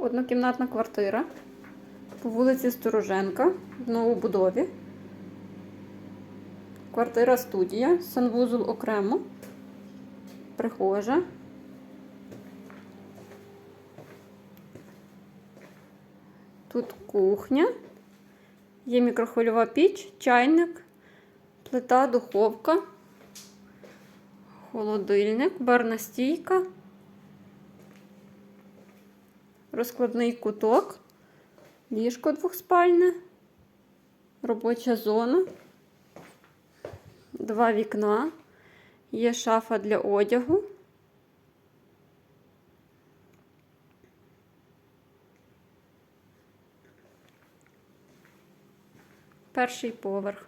однокімнатна квартира по вулиці Стороженка в новобудові. Квартира студія, санвузол окремо, прихожа. Тут кухня, є мікрохвильова піч, чайник, плита, духовка, холодильник, барна стійка, розкладний куток, ліжко двохспальне, робоча зона, два вікна, є шафа для одягу. Перший поверх.